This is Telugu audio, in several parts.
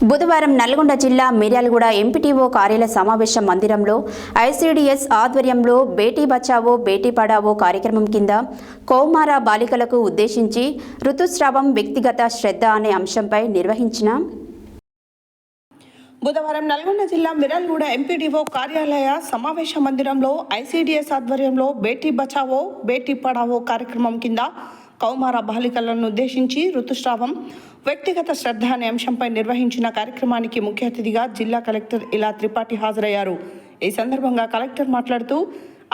బుధవారం నల్గొండ జిల్లా మిర్యాలగూడ ఎంపీటీఓ కార్యాలయ సమావేశ మందిరంలో ఐసీడీఎస్ ఆధ్వర్యంలో బేటీ బచావో బేటీ పడావో కార్యక్రమం కింద కౌమార బాలికలకు ఉద్దేశించి ఋతుస్రావం వ్యక్తిగత శ్రద్ధ అనే అంశంపై నిర్వహించిన బుధవారం నల్గొండ జిల్లా మిరల్గూడ ఎంపీడీఓ కార్యాలయ సమావేశ మందిరంలో ఐసీడీఎస్ ఆధ్వర్యంలో బేటీ బచావో బేటీ పడావో కార్యక్రమం కింద కౌమార బాలికలను ఉద్దేశించి ఋతుస్రావం వ్యక్తిగత శ్రద్ధ అనే అంశంపై నిర్వహించిన కార్యక్రమానికి ముఖ్య అతిథిగా జిల్లా కలెక్టర్ ఇలా త్రిపాఠి హాజరయ్యారు. ఈ సందర్భంగా కలెక్టర్ మాట్లాడుతూ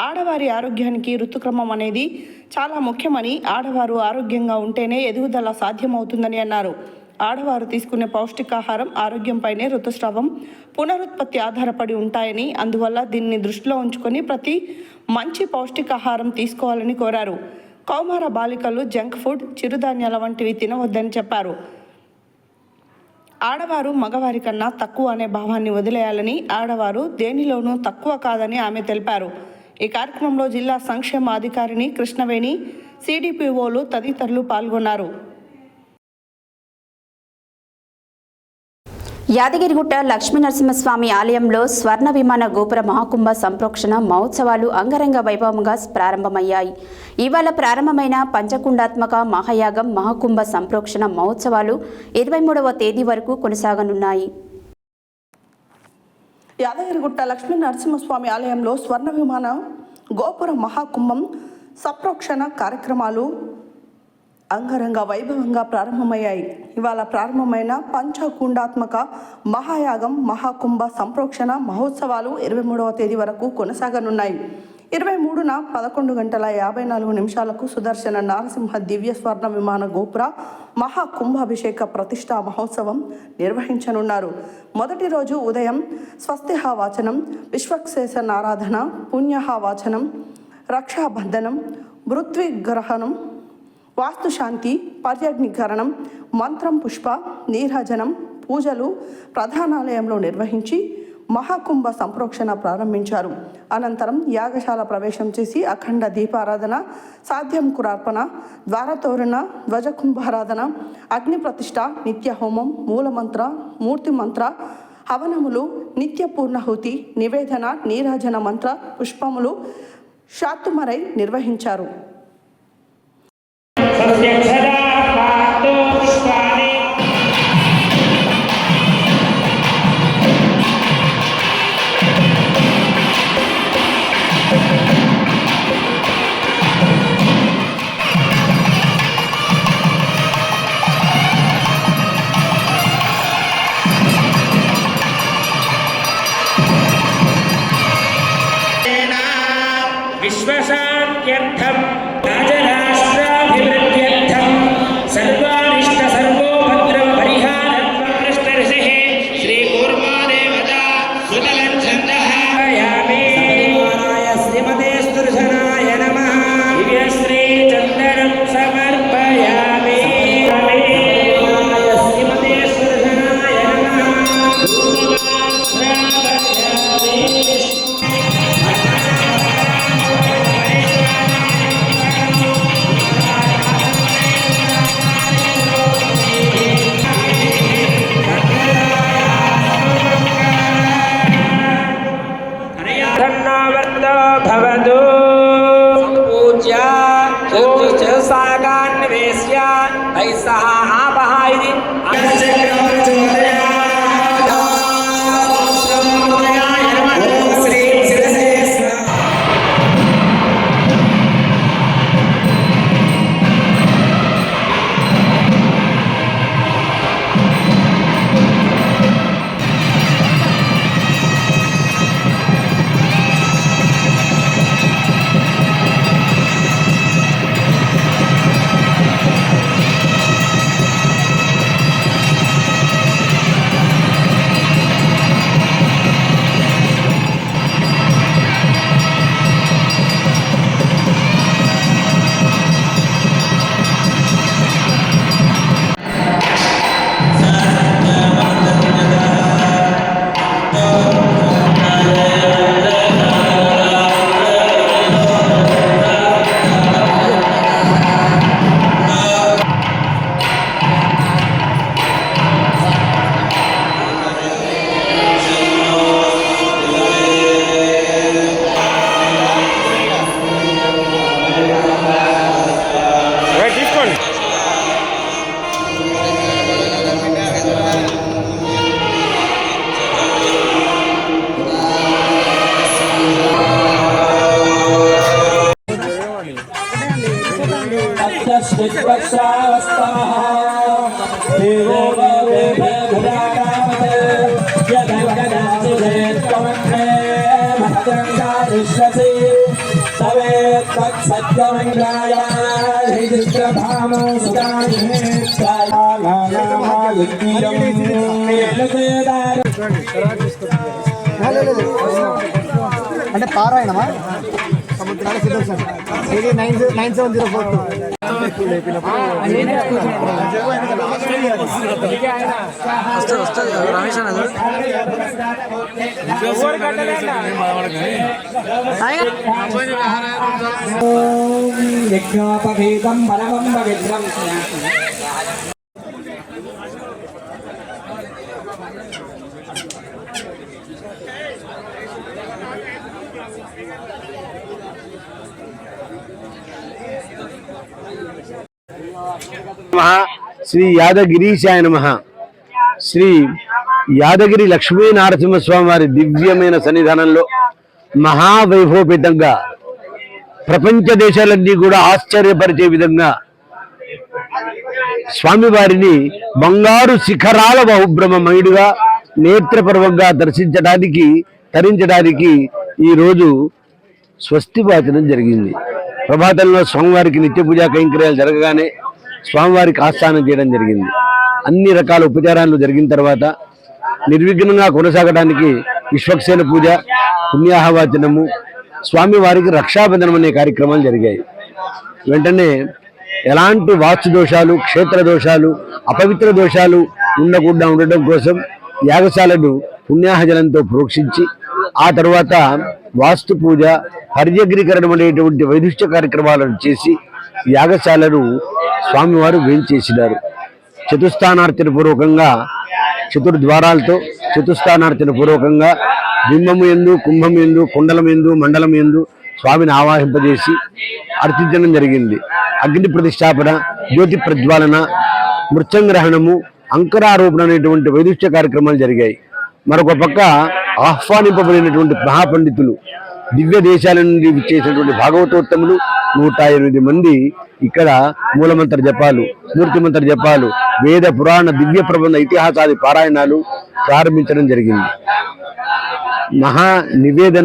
ఆడవారి ఆరోగ్యానికి ఋతుక్రమం అనేది చాలా ముఖ్యమని ఆడవారు ఆరోగ్యంగా ఉంటేనే ఎదుగుదల సాధ్యమవుతుందని అన్నారు. ఆడవారు తీసుకునే పౌష్టికాహారం ఆరోగ్యంపైనే ఋతుస్రావం పునరుత్పత్తి ఆధారపడి ఉంటాయని అందువల్ల దీన్ని దృష్టిలో ఉంచుకొని ప్రతి మంచి పౌష్టికాహారం తీసుకోవాలని కోరారు. కౌమార బాలికలు జంక్ ఫుడ్ చిరుధాన్యాల వంటివి తినవద్దని చెప్పారు. ఆడవారు మగవారి కన్నా తక్కువ అనే భావాన్ని వదిలేయాలని ఆడవారు దేనిలోనూ తక్కువ కాదని ఆమె తెలిపారు. ఈ కార్యక్రమంలో జిల్లా సంక్షేమ అధికారిని కృష్ణవేణి సిడిపిఓలు తదితరులు పాల్గొన్నారు. యాదగిరిగుట్ట లక్ష్మీనరసింహస్వామి ఆలయంలో స్వర్ణ విమాన గోపుర మహాకుంభ సంప్రోక్షణ మహోత్సవాలు అంగరంగ వైభవంగా ప్రారంభమయ్యాయి. ఇవాళ ప్రారంభమైన పంచకుండాత్మక మహాయాగం మహాకుంభ సంప్రోక్షణ మహోత్సవాలు ఇరవై మూడవ తేదీ వరకు కొనసాగనున్నాయి. యాదగిరిగుట్ట లక్ష్మీ నరసింహస్వామి ఆలయంలో స్వర్ణ విమాన గోపుర మహాకుంభం సంప్రోక్షణ కార్యక్రమాలు అంగరంగ వైభవంగా ప్రారంభమయ్యాయి. ఇవాళ ప్రారంభమైన పంచకుండాత్మక మహాయాగం మహాకుంభ సంప్రోక్షణ మహోత్సవాలు ఇరవై మూడవ తేదీ వరకు కొనసాగనున్నాయి. ఇరవై మూడున పదకొండు గంటల యాభై నాలుగు నిమిషాలకు సుదర్శన నారసింహ దివ్య స్వర్ణ విమాన గోపుర మహాకుంభాభిషేక ప్రతిష్టా మహోత్సవం నిర్వహించనున్నారు. మొదటి రోజు ఉదయం స్వస్తిహ వాచనం విశ్వక్సేన ఆరాధన పుణ్యహ వాచనం రక్షాబంధనం మృత్విగ్రహణం వాస్తుశాంతి పర్యాగ్నికరణం మంత్రం పుష్ప నీరాజనం పూజలు ప్రధానాలయంలో నిర్వహించి మహాకుంభ సంప్రోక్షణ ప్రారంభించారు. అనంతరం యాగశాల ప్రవేశం చేసి అఖండ దీపారాధన సాధ్యం కురార్పణ ద్వారతోరణ ధ్వజకుంభారాధన అగ్ని ప్రతిష్ట నిత్య హోమం మూలమంత్ర మూర్తి మంత్ర హవనములు నిత్య పూర్ణహుతి నివేదన నీరాజన మంత్ర పుష్పములు షాతుమరై నిర్వహించారు. দেখছেন विश्वसे तवे तत्सत्यमङ्गाय हिदित्रधामो అంటే పారాయణమా సముద్రాల సుదర్శన్ ఇది రమేష్ యజ్ఞోపేదం పరమం పవిత్రం Thank you. శ్రీ యాదగిరీశాయ నమ. శ్రీ యాదగిరి లక్ష్మీ నరసింహస్వామి వారి దివ్యమైన సన్నిధానంలో మహావైభవపేతంగా ప్రపంచ దేశాలన్నీ కూడా ఆశ్చర్యపరిచే విధంగా స్వామివారిని బంగారు శిఖరాల బహుబ్రహ్మమయుడిగా నేత్రపర్వంగా దర్శించడానికి తరించడానికి ఈరోజు స్వస్తి వాచనం జరిగింది. ప్రభాతంలో స్వామివారికి నిత్య పూజా కైంకర్యాలు జరగగానే స్వామివారికి ఆస్థానం చేయడం జరిగింది. అన్ని రకాల ఉపచారాలు జరిగిన తర్వాత నిర్విఘ్నంగా కొనసాగడానికి విశ్వక్సేన పూజ పుణ్యాహవాచనము స్వామివారికి రక్షాబంధనం అనే కార్యక్రమాలు జరిగాయి. వెంటనే ఎలాంటి వాస్తు దోషాలు క్షేత్ర దోషాలు అపవిత్ర దోషాలు ఉండకుండా ఉండడం కోసం యాగశాలను పుణ్యాహజలంతో ప్రోక్షించి ఆ తర్వాత వాస్తు పూజ హరిజగ్రీకరణం అనేటువంటి వైదుష్ట కార్యక్రమాలను చేసి యాగశాలను స్వామివారు వేయించేసినారు చతుస్థానార్చన పూర్వకంగా చతుర్ద్వారాలతో చతుస్థానార్చన పూర్వకంగా బింబము ఎందు కుంభం ఎందు కుండలం ఎందు మండలం ఎందు స్వామిని ఆవాహింపజేసి అర్చించడం జరిగింది. అగ్ని ప్రతిష్టాపన జ్యోతి ప్రజ్వాలన మృత్యంగ్రహణము అంకురారోపణ అనేటువంటి వైదుష్య కార్యక్రమాలు జరిగాయి. మరొక పక్క ఆహ్వానింపబడినటువంటి మహాపండితులు దివ్య దేశాల నుండి చేసినటువంటి భాగవతోత్తములు నూట ఎనిమిది మంది ఇక్కడ మూలమంత్ర జపాలు మూర్తిమంత్ర జపాలు వేద పురాణ దివ్య ప్రబంధ ఇతిహాసాది పారాయణాలు ప్రారంభించడం జరిగింది. మహా నివేదన